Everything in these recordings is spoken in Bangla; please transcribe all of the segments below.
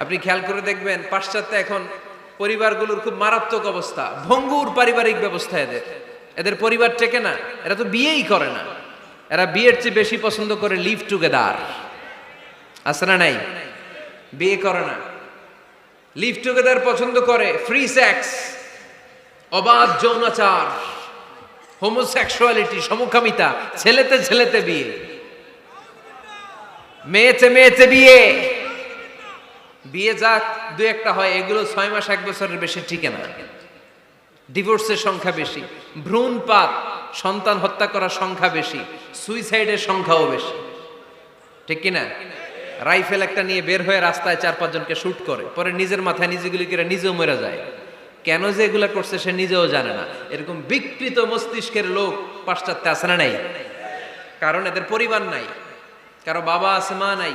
আপনি খেয়াল করে দেখবেন, পাশ্চাত্যে এখন পরিবারগুলোর খুব মারাত্মক অবস্থা। ভঙ্গুর পারিবারিক ব্যবস্থা এদের। এদের পরিবার টেকে না, এরা তো বিয়েই করে না। এরা বিয়ের চেয়ে বেশি পছন্দ করে লিভ টুগেদার। আছে না নাই? বিয়ে করে না। লিভ টুগেদার পছন্দ করে ফ্রি সেক্স, অবাধ যৌনাচার, হোমোসেক্সুয়ালিটি, সমকামিতা, ছেলেতে ছেলেতে বিয়ে। মেয়েতে মেয়েতে বিয়ে। বিয়ে যাক, দু একটা হয়, এগুলো ছয় মাস, এক বছরের বেশি টিকে না। ডিভোর্সের সংখ্যা বেশি, ভ্রূণপাত, সন্তান হত্যা করার সংখ্যা বেশি সুইসাইডের সংখ্যাও বেশি। ঠিক কিনা? রাইফেল একটা নিয়ে বের হয়ে রাস্তায় চার পাঁচজনকে শ্যুট করে, পরে নিজের মাথায় নিজেগুলি করে নিজেও মরে যায়। কেন যে এগুলা করছে সে নিজেও জানে না। এরকম বিকৃত মস্তিষ্কের লোক পাশ্চাত্যে আসে না নাই? কারণ এদের পরিবার নাই, কারও বাবা আছে, মা নাই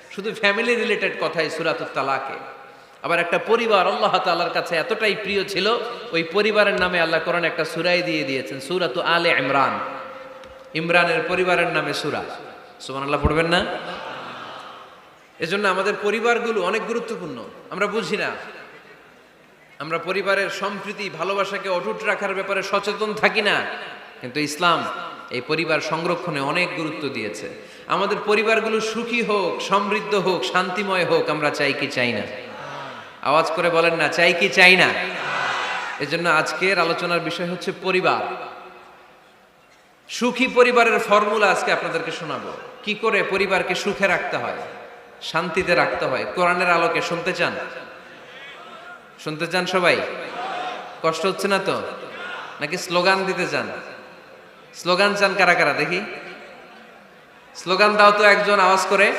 শুধু ফ্যামিলি রিলেটেড কথাই সুরাতুত তালাকে। আবার একটা পরিবার আল্লাহ তাআলার কাছে এতটাই প্রিয় ছিল, ওই পরিবারের নামে আল্লাহ কোরআন একটা সুরাই দিয়ে দিয়েছেন, সুরাত আলে ইমরান। ইমরানের পরিবারের নামে সুরা। সুমান আল্লাহ পড়বেন না? এজন্য আমাদের পরিবারগুলো অনেক গুরুত্বপূর্ণ। আমরা বুঝি না। আমরা পরিবারের সম্প্রীতি, ভালোবাসাকে অটুট রাখার ব্যাপারে সচেতন থাকি না। কিন্তু ইসলাম এই পরিবার সংরক্ষণে অনেক গুরুত্ব দিয়েছে। আমাদের পরিবারগুলো সুখী হোক, সমৃদ্ধ হোক, শান্তিময় হোক, আমরা চাই কি চাই না। আওয়াজ করে বলেন না, চাই কি চাই না। এজন্য আজকের আলোচনার বিষয় হচ্ছে পরিবার। সুখী পরিবারের ফর্মুলা আজকে আপনাদেরকে শোনাবো। কি করে পরিবারকে সুখে রাখতে হয়, শান্তিতে রাখতে হয়? কোরআনের আলোকে শুনতে চান? শুনতে চান সবাই? কষ্ট হচ্ছে না তো? নাকি স্লোগান দিতে চান? স্লোগান চান কারা কারা? দেখি। স্লোগান দাও তো একজন আওয়াজ করে।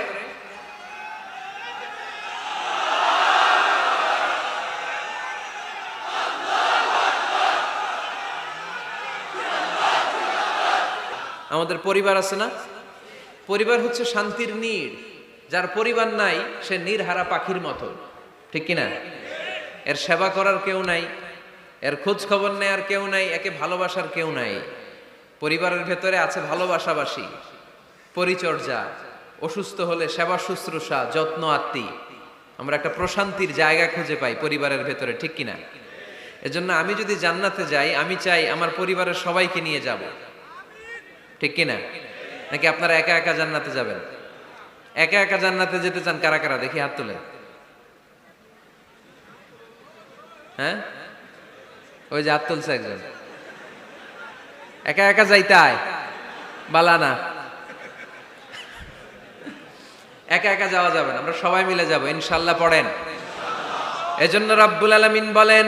আমাদের পরিবার আছে না? পরিবার হচ্ছে শান্তির নীড়। যার পরিবার নাই, সে নির্হারা পাখির মতো। ঠিক কিনা? এর সেবা করার কেউ নাই, এর খোঁজ খবর নেয়ার কেউ নাই, একে ভালোবাসার কেউ নাই। পরিবারের ভেতরে আছে ভালোবাসাবাসী, পরিচর্যা, অসুস্থ হলে সেবা শুশ্রূষা, যত্ন আত্মি। আমরা একটা প্রশান্তির জায়গা খুঁজে পাই পরিবারের ভেতরে, ঠিক কিনা? এজন্য আমি যদি জান্নাতে যাই, আমি চাই আমার পরিবারের সবাইকে নিয়ে যাব। ঠিক কিনা? নাকি আপনারা একা একা জান্নাতে যাবেন? একা একা জান্নাতে যেতে চান কারা কারা? দেখি হাত তুলে। হ্যাঁ? ওই যে হাত তুলছে একজন। একা একা যাইতাই বালা না একা একা যাওয়া যাবে না আমরা সবাই মিলে যাব ইনশাল্লাহ পড়েন এজন্য রাব্বুল আলামিন বলেন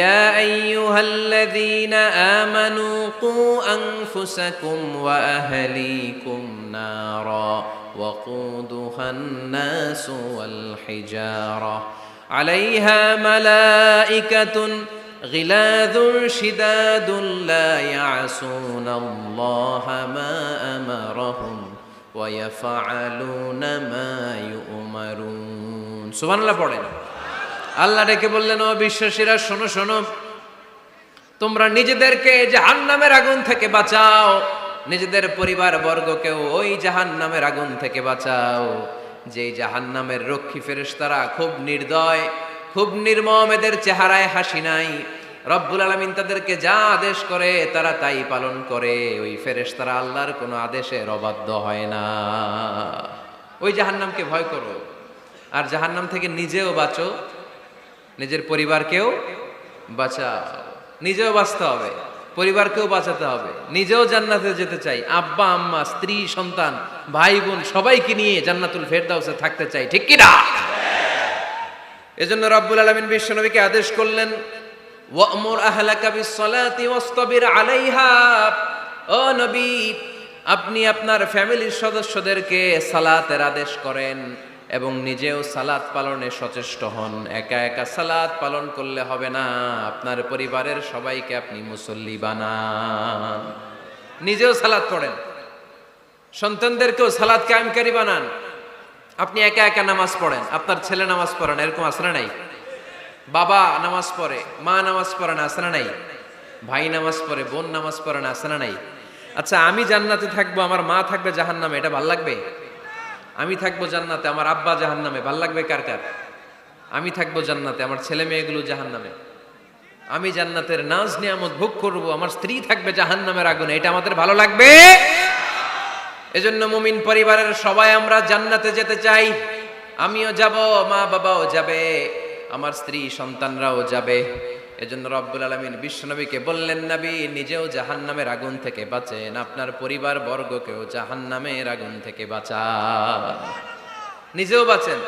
يا أيها الذين آمنوا قوا أنفسكم وأهليكم نارا وقودها الناس والحجارة عليها ملائكة غلاظ شداد لا يعصون الله ما أمرهم ويفعلون ما يؤمرون سبحان الله পড়েন আল্লাহ ডেকে বললেন ও বিশ্বাসীরা শোনো শোনো তোমরা নিজেদেরকে জাহান নামের আগুন থেকে বাঁচাও নিজেদের পরিবার বর্গকেও ওই জাহান নামের আগুন থেকে বাঁচাও যেই জাহান নামের রক্ষী ফেরেশতারা খুব নির্দয় খুব নির্মম এদের চেহারায় হাসি নাই। রব্বুল আলমিন তাদেরকে যা আদেশ করে, তারা তাই পালন করে। ওই ফেরেশতারা আল্লাহর কোনো আদেশের অবাধ্য হয় না। ওই জাহান্নামকে ভয় করো। আর জাহান্নাম থেকে নিজেও বাঁচো। নিজের পরিবারকেও বাঁচাও। নিজেও বাঁচতে হবে। পরিবারকেও বাঁচাতে হবে। নিজেও জান্নাতে যেতে চাই। আব্বা, আম্মা, স্ত্রী, সন্তান, ভাই, বোন সবাইকে নিয়ে জান্নাতুল ফেরদাউসে থাকতে চাই। ঠিক কি না এজন্য রব্বুল আলামিন বিশ্বনবীকে আদেশ করলেন আপনি আপনার ফ্যামিলির সদস্যদেরকে সালাতের আদেশ করেন এবং নিজেও সালাত পালনে সচেষ্ট হন। একা একা সালাত পালন করলে হবে না, আপনার পরিবারের সবাইকে আপনি মুসল্লি বানান। নিজেও সালাত পড়েন, সন্তানদেরকেও সালাদ কায়েমকারী বানান। আপনি একা একা নামাজ পড়েন, আপনার ছেলে নামাজ পড়েন এরকম আসরা নাই? বাবা নামাজ পড়ে, মা নামাজ পড়ে না আসরা নাই? ভাই নামাজ পড়ে, বোন নামাজ পড়ে না আসরা নাই? আচ্ছা আমি জান্নাতে থাকব, আমার মা থাকবে জাহান্নামে, এটা ভালো লাগবে? আমি থাকব জান্নাতে, আমার আব্বা জাহান্নামে, ভালো লাগবে কার কার? আমি থাকব জান্নাতে, আমার ছেলে মেয়েগুলো জাহান্নামে। আমি জান্নাতের নাজ নিয়ামত ভোগ করব, আমার স্ত্রী থাকবে জাহান্নামের আগুনে, এটা আমাদের ভালো লাগবে? এজন্য মুমিন পরিবারের সবাই আমরা জান্নাতে যেতে চাই। আমিও যাব, মা বাবাও যাবে, আমার স্ত্রী, সন্তানরাও যাবে। এজন্য রব্বুল আলমিন বিশ্বনবীকে বললেন, নবী, নিজেও জাহান্নামের আগুন থেকে বাঁচেন। আপনার পরিবার বর্গকেও জাহান্নামের আগুন থেকে বাঁচান। নিজেও বাঁচেন,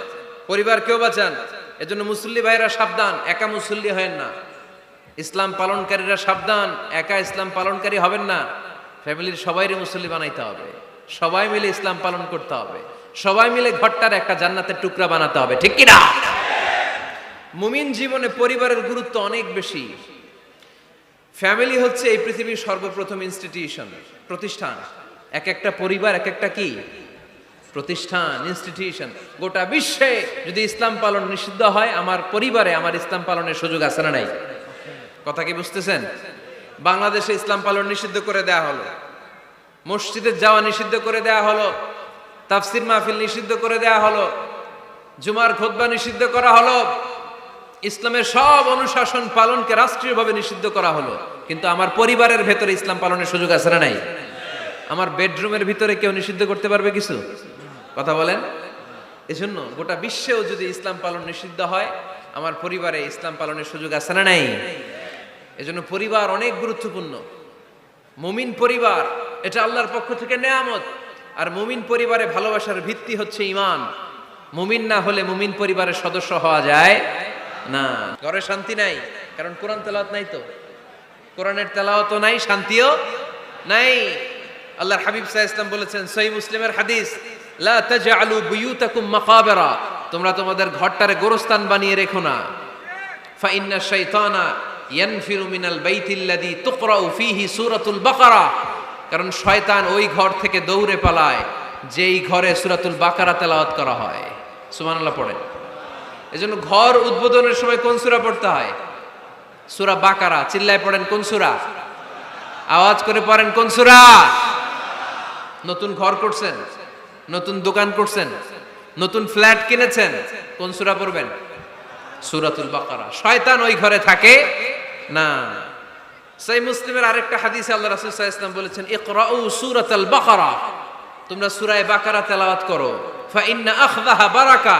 পরিবারকেও বাঁচান। এজন্য মুসল্লি ভাইরা সাবধান, একা মুসল্লি হয় না। ইসলাম পালনকারীরা সাবধান, একা ইসলাম পালনকারী হবেন না। ফ্যামিলির সবাইরে মুসল্লি বানাইতে হবে। সবাই মিলে ইসলাম পালন করতে হবে। সবাই মিলে ঘরটার একটা জান্নাতের টুকরা বানাতে হবে, ঠিক কি না মুমিন জীবনে পরিবারের গুরুত্ব অনেক বেশি। ফ্যামিলি হচ্ছে এই পৃথিবীর সর্বপ্রথম ইনস্টিটিউশন প্রতিষ্ঠান। এক একটা পরিবার, এক একটা কি? প্রতিষ্ঠান ইনস্টিটিউশন গোটা বিশ্বে যদি ইসলাম পালন নিষিদ্ধ হয়, আমার পরিবারে আমার ইসলাম পালনের সুযোগ আছে না নাই? কথা কি বুঝতেছেন? বাংলাদেশে ইসলাম পালন নিষিদ্ধ করে দেয়া হলো। মসজিদে যাওয়া নিষিদ্ধ করে দেয়া হলো, তাফসির মাহফিল নিষিদ্ধ করে দেয়া হলো, জুমার খোদবা নিষিদ্ধ করা হলো, ইসলামের সব অনুশাসন পালনকে রাষ্ট্রীয়ভাবে নিষিদ্ধ করা হলো। কিন্তু আমার পরিবারের ভেতরে ইসলাম পালনের সুযোগ আছে না নাই? আমার বেডরুমের ভিতরে কেউ নিষিদ্ধ করতে পারবে কিছু? কথা বলেন। এজন্য গোটা বিশ্বেও যদি ইসলাম পালন নিষিদ্ধ হয়, আমার পরিবারে ইসলাম পালনের সুযোগ আছে না নাই? এজন্য পরিবার অনেক গুরুত্বপূর্ণ। মুমিন পরিবার এটা আল্লাহর পক্ষ থেকে নেয়ামত। আর মুমিন পরিবারে ভালোবাসার ভিত্তি হচ্ছে ইমান মুমিন না হলে মুমিন পরিবারের সদস্য হওয়া যায় না। ঘরে শান্তি নাই, কারণ কোরআন তেলাওয়াত নাই তো। কোরআনের তেলাওয়াত নাই, শান্তিও নাই। আল্লাহর হাবিব সাল্লাল্লাহু ইসলাম বলেছেন সহি মুসলিমের হাদিস, লা তাজআলু বুয়ুতাকুম মাকাবিরা তোমরা তোমাদের ঘরটারে গোরস্থান বানিয়ে রেখো না। ফা ইন্না শাইতানা ইয়ানফিরু মিনাল বাইতিল্লাযী তুকরাউ ফীহি সূরাতুল বাকারা কারণ শয়তান ওই ঘর থেকে দৌড়ে পালায়, যেই ঘরে সুরাতুল বাকারা তেলাওয়াত করা হয়। সুবহানাল্লাহ পড়েন। এজন্য ঘর উদ্বোধনের সময় কোন সূরা পড়তে হয়? সুরা বাকারা। চিল্লায় পড়েন কোন সূরা? আওয়াজ করে পড়েন কোন সূরা? নতুন ঘর করছেন? নতুন দোকান করছেন? নতুন ফ্ল্যাট কিনেছেন? কোন সূরা পড়বেন? সূরাতুল বাকারা। শয়তান ওই ঘরে থাকে না। সেই মুসলিমের আরেকটা হাদিসে আল্লাহ রাসূল ওয়াসাল্লাম বলেছেন বাকারা। তোমরা সূরা বাকারা তেলাওয়াত করো। বারাকা।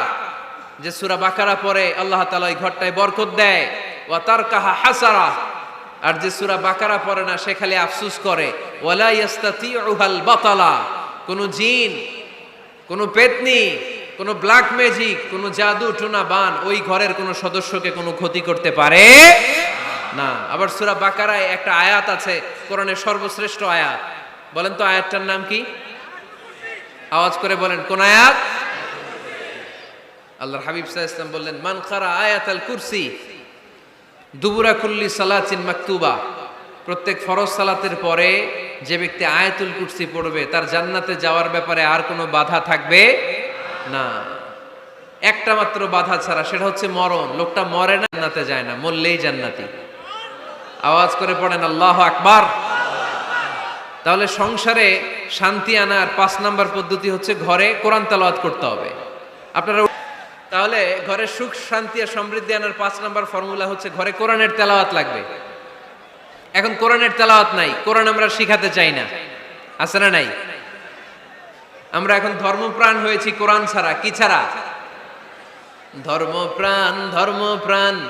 যে সুরা বাকারা পরে আল্লাহ তালা ওই ঘরটায় বরকত দেয়। ওয়া তারকাহা হাসারা। আর যে সুরা বাকারা পড়ে না, সে খালি আফসোস করে। ওয়ালা জিন, কোন পেতনি, কোন ব্ল্যাক ম্যাজিক, কোন জাদু, টোনা, বান, ওই ঘরের কোন সদস্যকে কোনো ক্ষতি করতে পারে না, আবার সুরা বাকারায় একটা আয়াত আছে, কোরআনের সর্বশ্রেষ্ঠ আয়াত। বলেন তো আয়াতটার নাম কি? আওয়াজ করে বলেন, কোন আয়াত? আল্লাহর হাবিব আলাইহি ওয়াসাল্লাম বললেন, মান কারা আয়াতাল কুরসি, দুবুরা কুল্লি সালাচিন মাকতুবা। প্রত্যেক ফরজ সালাতের পরে যে ব্যক্তি আয়াতুল কুরসি পড়বে, তার জান্নাতে যাওয়ার ব্যাপারে আর কোনো বাধা থাকবে না। একটা মাত্র বাধা ছাড়া, সেটা হচ্ছে মরণ। লোকটা মরে না, জান্নাতে যায় না, মরলেই জান্নাতি। আওয়াজ করে পড়েন, আল্লাহ আকবার। তাহলে সংসারে শান্তি আনার পাঁচ নাম্বার পদ্ধতি হচ্ছে ঘরে কোরআন তালাওয়াত করতে হবে। আপনারা তাহলে ঘরে সুখ, শান্তি আর সমৃদ্ধি আনার পাঁচ নাম্বার ফর্মুলা হচ্ছে ঘরে কোরআনের তেলাওয়াত লাগবে। এখন কোরআনের তেলাওয়াত নাই, কোরআন আমরা শিখাতে চাই না। আছে না নাই? আমরা এখন ধর্মপ্রাণ হয়েছি কোরআন ছাড়া, কি ছাড়া? ধর্মপ্রাণ ধর্মপ্রাণ।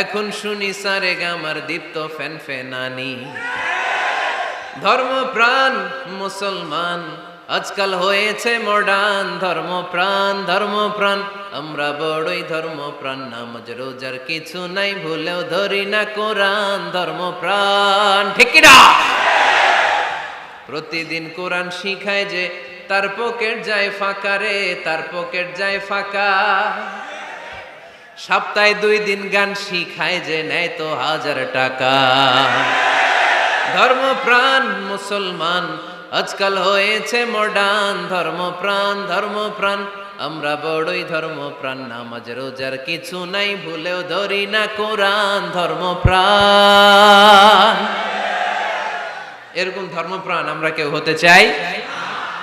এখন শুনি সারে গামার দীপ্ত ফ্যান ফেনানি ধর্মপ্রাণ মুসলমান, আজকাল হয়েছে মডার্ন ধর্মপ্রাণ ধর্মপ্রাণ। আমরা বড়ই ধর্মপ্রাণ, নামাজ, রোজার কিছু নাই, ভুলেও ধরি না কোরআন ধর্ম প্রাণ ঠিক প্রতিদিন কোরআন শিখায় যে, তার পকেট যায় ফাঁকা রে, তার পকেট যায় ফাঁকা। সপ্তাহে দুই দিন গান শিখায় যে নেয় তো হাজার টাকা। ধর্মপ্রাণ মুসলমান, আজকাল হয়েছে মডার্ন ধর্মপ্রাণ ধর্মপ্রাণ, আমরা বড়ই ধর্মপ্রাণ। নামাজ, রোজার কিছু নাই, ভুলেও ধরি না কোরআন। ধর্মপ্রাণ। এরকম ধর্মপ্রাণ আমরা কেউ হতে চাই?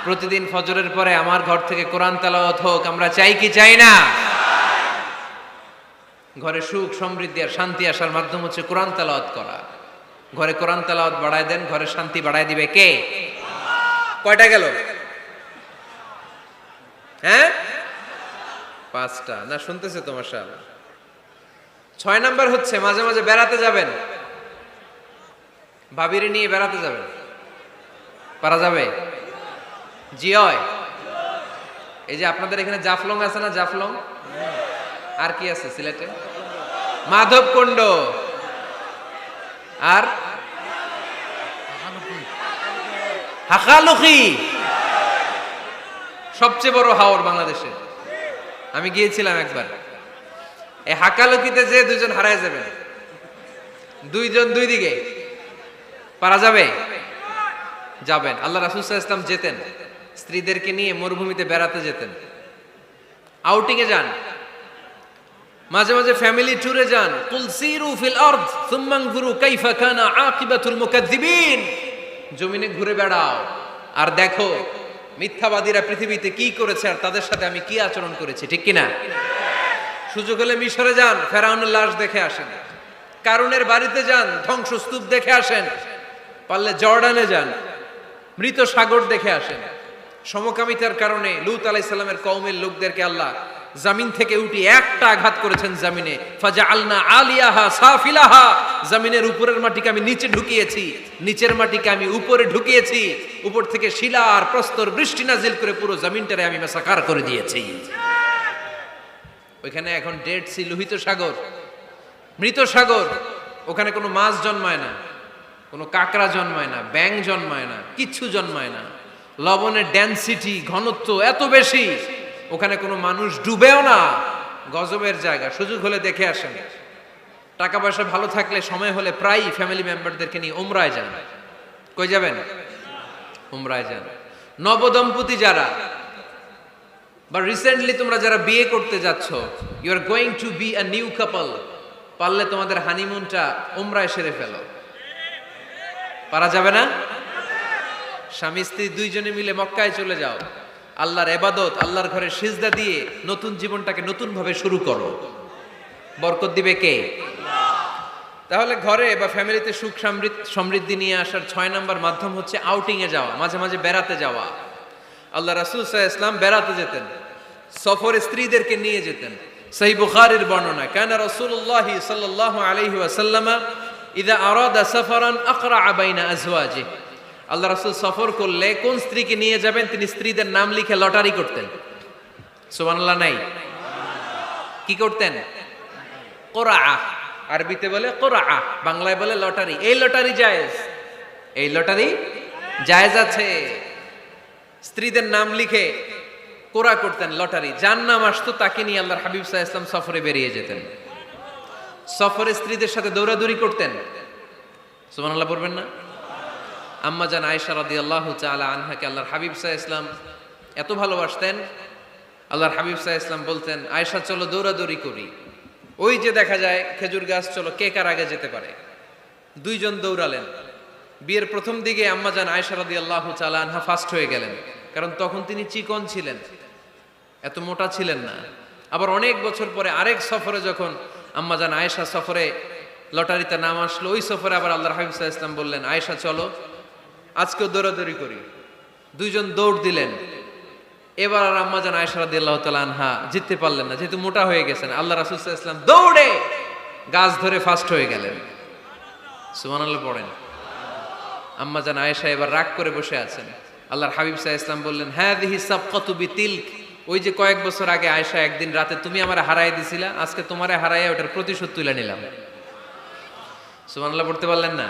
প্রতিদিন ফজরের পরে আমার ঘর থেকে কোরআন তেলাওয়াত হোক, আমরা চাই কি চাই না? ঘরে সুখ, সমৃদ্ধি আর শান্তি আসার মাধ্যম হচ্ছে কোরআন তালাওয়াত করা। ঘরে কোরআন তালাওয়াত বাড়ায় দেন, ঘরে শান্তি বাড়ায় দিবে কে? কয়টা গেল? হ্যাঁ? পাঁচটা। না, শুনতেছে তোমার সাল ছয় নাম্বার হচ্ছে, মাঝে মাঝে বেড়াতে যাবেন। ভাবিরে নিয়ে বেড়াতে যাবেন। পারা যাবে? জিয়য় এই যে আপনাদের এখানে জাফলং আছে না জাফলং? আর কি আছে সিলেটে? মাধবকুণ্ড। আর? হাকালুকি সবচেয়ে বড় হাওর বাংলাদেশে। আমি গিয়েছিলাম একবার। এই হাকালুকিতে যে দুজন হারায় যাবেন দুইজন দুই দিকে, পারা যাবে? যাবেন। আল্লাহ রাসুল ইসলাম যেতেন। স্ত্রীদেরকে নিয়ে মরুভূমিতে বেড়াতে যেতেন। আউটিংয়ে যান। মাঝে মাঝে ফ্যামিলি ট্যুরে যান। কুলসিরু ফিল আরদ, সুম্মা আনজুরু কাইফা কানা আকিবাতুল মুকাজ্জিবিন জমিনে ঘুরে বেড়াও। আর দেখো, মিথ্যাবাদীরা পৃথিবীতে কি করেছে আর তাদের সাথে আমি কি আচরণ করেছি, ঠিক কি না সুযোগ হলে মিশরে যান, ফেরাউনের লাশ দেখে আসেন। কারুনের বাড়িতে যান, ধ্বংসস্তূপ দেখে আসেন। পারলে জর্ডানে যান, মৃত সাগর দেখে আসেন। সমকামিতার কারণে লুত আলাইসাল্লামের কৌমের লোকদেরকে আল্লাহ জামিন থেকে উঠি একটা আঘাত করেছেন জামিনে। ফাজা আলনা আলিয়াহা সাফিলাহা। জামিনের উপরের মাটিকে আমি নিচে ঢুকিয়েছি। নিচের মাটিকে আমি উপরে ঢুকিয়েছি। উপর থেকে শিলা আর প্রস্তর বৃষ্টি নাজিল করে পুরো জামিনটারে আমি মেসাকার করে দিয়েছি। ওইখানে এখন ডেড সি লোহিত সাগর, মৃত সাগর। ওখানে কোনো মাছ জন্মায় না, কোনো কাঁকড়া জন্মায় না ব্যাং জন্মায় না, কিচ্ছু জন্মায় না। লবণের ডেন্সিটি ঘনত্ব এত বেশি। ওখানে কোনো মানুষ ডুবেও না। গজবের জায়গা, সুযোগ হলে দেখে আসেন। টাকা পয়সা ভালো থাকলে সময় হলে প্রায়ই ফ্যামিলি মেম্বারদেরকে নিয়ে উমরায় যান। কই যাবেন? উমরায় যান। নবদম্পতি যারা, বা রিসেন্টলি তোমরা যারা বিয়ে করতে যাচ্ছ you are going to be a new couple পারলে তোমাদের হানিমুনটা উমরায় সেরে ফেলো। পারা যাবে না? স্বামী স্ত্রী দুইজনে মিলে মক্কায় চলে যাও। আল্লাহর এবাদত, আল্লাহর ঘরে সিজদা দিয়ে নতুন জীবনটাকে নতুন ভাবে শুরু করো। বরকত দিবে কে? তাহলে ঘরে বা ফ্যামিলিতে সুখ সমৃদ্ধ- নিয়ে আসার ছয় নম্বর মাধ্যম হচ্ছে আউটিং এ যাওয়া, মাঝে মাঝে বেড়াতে যাওয়া। আল্লাহ রাসুল সাহা ইসলাম বেড়াতে যেতেন, সফরে স্ত্রীদেরকে নিয়ে যেতেন। সেই বুখারের বর্ণনা কেন রসুল্লাহ সাল্লাহ আলহি ওয়াসাল্লামা ইদা আরাদা সফরান আকরা আবাইনা আজওয়াজে আল্লাহ রাসুল সফর করলে কোন স্ত্রীকে নিয়ে যাবেন? তিনি স্ত্রীদের নাম লিখে লটারি করতেন। সুবহানাল্লাহ, নাই। কি করতেন? কোরা আরবিতে বলে কোরা বাংলায় বলে লটারি। এই লটারি জায়েজ। এই লটারি জায়েজ আছে। স্ত্রীদের নাম লিখে কোরা করতেন, লটারি। যার নাম আসতো তাকে নিয়ে আল্লাহর হাবিব সাহা ইসলাম সফরে বেরিয়ে যেতেন। সফরে স্ত্রীদের সাথে দৌড়াদৌড়ি করতেন। সুমান আল্লাহ পড়বেন না? আম্মা জান আয়েশা রাদি আল্লাহ চালা আনহাকে আল্লাহর হাবিব সাহা ইসলাম এত ভালোবাসতেন। আল্লাহর হাবিব সাহা ইসলাম বলতেন, আয়েশা, চলো দৌড়াদৌড়ি করি। ওই যে দেখা যায়, খেজুর গাছ, চলো, কে কার আগে যেতে পারে? দুইজন দৌড়ালেন। বিয়ের প্রথম দিকে আম্মা জান আয়েশা রাদি আল্লাহ চালা আনহা ফার্স্ট হয়ে গেলেন, কারণ তখন তিনি চিকন ছিলেন, এত মোটা ছিলেন না। আবার অনেক বছর পরে আরেক সফরে যখন আম্মা জান আয়েশা সফরে লটারিতে নাম আসলো, ওই সফরে আবার আল্লাহ হাবিব সাহা ইসলাম বললেন, আয়েশা, চলো। আজকেও দৌড়াদৌড়ি করি। দুইজন দৌড় দিলেন। এবার আর আম্মা জান তাআলা আনহা জিততে পারলেন না, যেহেতু মোটা হয়ে গেছেন। আল্লাহ রাসূল ওয়াসাল্লাম দৌড়ে গাছ ধরে ফার্স্ট হয়ে গেলেন। সুবহানাল্লাহ পড়েন। আম্মা জান আয়েশা এবার রাগ করে বসে আছেন। আল্লাহর হাবিব সাহা ইসলাম বললেন হ্যাঁ দিহি সাবকাতু বিতিলক। ওই যে কয়েক বছর আগে আয়েশা একদিন রাতে, তুমি আমার হারাই দিছিলা, আজকে তোমারে হারাইয়া ওটার প্রতিশোধ তুলে নিলাম। সুবহানাল্লাহ পড়তে পারলেন না?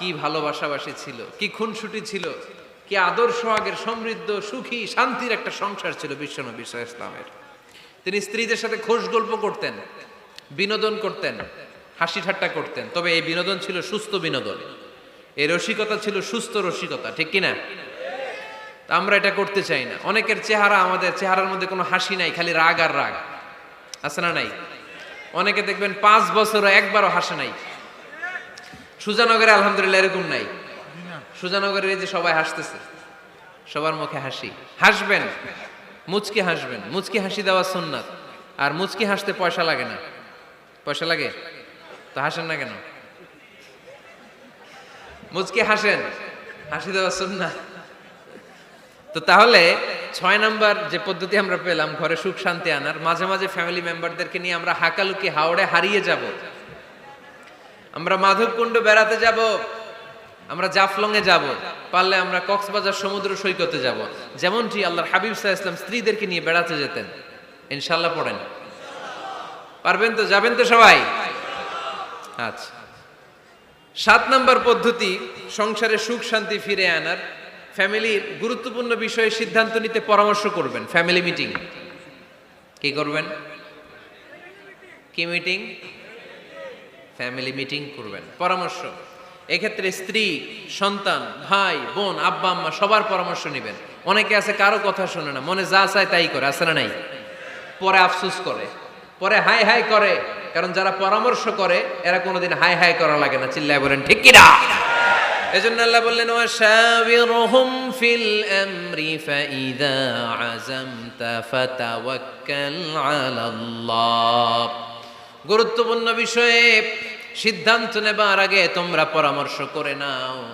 কি ভালোবাসাবাসী ছিল? কি খুনসুটি ছিল? কি আদর সোহাগের সমৃদ্ধ, সুখী, শান্তির একটা সংসার ছিল বিশ্বনবী ইসলামের তিনি স্ত্রীদের সাথে খোশ গল্প করতেন, বিনোদন করতেন, হাসি ঠাট্টা করতেন। তবে এই বিনোদন ছিল সুস্থ বিনোদন। এই রসিকতা ছিল সুস্থ রসিকতা, ঠিক কিনা তা আমরা এটা করতে চাই না। অনেকের চেহারা আমাদের চেহারার মধ্যে কোনো হাসি নাই, খালি রাগ আর রাগ। আছে না নাই? অনেকে দেখবেন পাঁচ বছর একবারও হাসে নাই। সুজানগরে আলহামদুলিল্লাহ এরকম নাই। সুজানগরে যে সবাই হাসতেছে, সবার মুখে হাসি। হাসবেন, মুচকি হাসবেন। মুচকি হাসি দেওয়া সুন্নাত, আর মুচকি হাসতে পয়সা লাগে না। পয়সা লাগে? তো হাসেন না কেন? মুচকি হাসেন, হাসি দেওয়া সুন্নাত। তো তাহলে ছয় নাম্বার যে পদ্ধতি আমরা পেলাম, ঘরে সুখ শান্তি আনার, মাঝে মাঝে ফ্যামিলি মেম্বারদেরকে নিয়ে আমরা হাকালুকি হাওড়ে হারিয়ে যাব। আমরা মাধবকুণ্ড বেড়াতে যাব, আমরা জাফলংয়ে যাব, পারলে আমরা কক্সবাজার সমুদ্র সৈকতে যাব। যেমনটি আল্লাহর হাবিব সাহা ইসলাম স্ত্রীদেরকে নিয়ে বেড়াতে যেতেন। ইনশাল্লাহ পড়েন। পারবেন তো? যাবেন তো সবাই? আচ্ছা। সাত নাম্বার পদ্ধতি, সংসারে সুখ শান্তি ফিরে আনার। ফ্যামিলির গুরুত্বপূর্ণ বিষয়ে সিদ্ধান্ত নিতে পরামর্শ করবেন। Family meeting. কি করবেন? কি মিটিং? ফ্যামিলি মিটিং করবেন। পরামর্শ। এক্ষেত্রে স্ত্রী, সন্তান, ভাই, বোন, আব্বা, আম্মা সবার পরামর্শ নেবেন। অনেকে আছে কারও কথা শোনে না, মনে যা চায় তাই করে, আছে না নাই? পরে আফসুস করে। পরে হাই হাই করে, কারণ যারা পরামর্শ করে, এরা কোনোদিন হাই হাই করা লাগে না, চিল্লায় বলেন, ঠিক কিনা? এজন্য আল্লাহ বললেন ফিল আমরি ফাইদা আযামতা ফাতাওয়াক্কাল আলাল্লাহ। গুরুত্বপূর্ণ বিষয়ে সিদ্ধান্ত নেবার আগে তোমরা পরামর্শ করে নাও।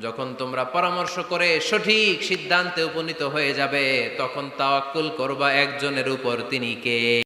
যখন তোমরা পরামর্শ করে সঠিক সিদ্ধান্তে উপনীত হয়ে যাবে, তখন তাওয়াক্কুল করবা একজনের উপর তিনি কে?